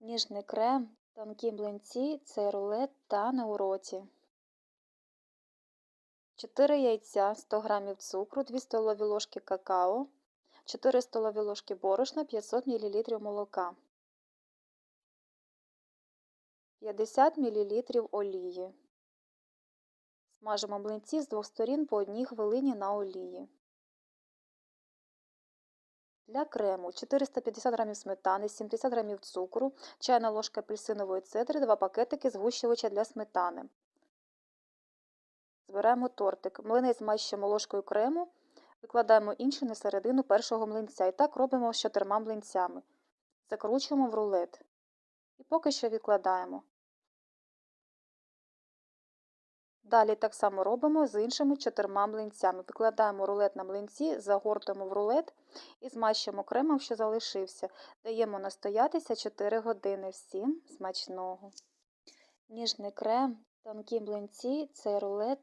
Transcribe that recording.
Ніжний крем, тонкі млинці, цей рулет та на уроці. 4 яйця, 100 г цукру, 2 столові ложки какао, 4 столові ложки борошна, 500 мл молока, 50 мл олії. Смажимо млинці з двох сторін по одній хвилині на олії. Для крему 450 г сметани, 70 г цукру, чайна ложка апельсинової цедри, 2 пакетики згущувача для сметани. Збираємо тортик. Млинець змащуємо ложкою крему, викладаємо інший на середину першого млинця. І так робимо з чотирма млинцями. Закручуємо в рулет. І поки що відкладаємо. Далі так само робимо з іншими чотирма млинцями. Викладаємо рулет на млинці, загортуємо в рулет і змащуємо кремом, що залишився. Даємо настоятися 4 години. Всім смачного. Ніжний крем, тонкі млинці, цей рулет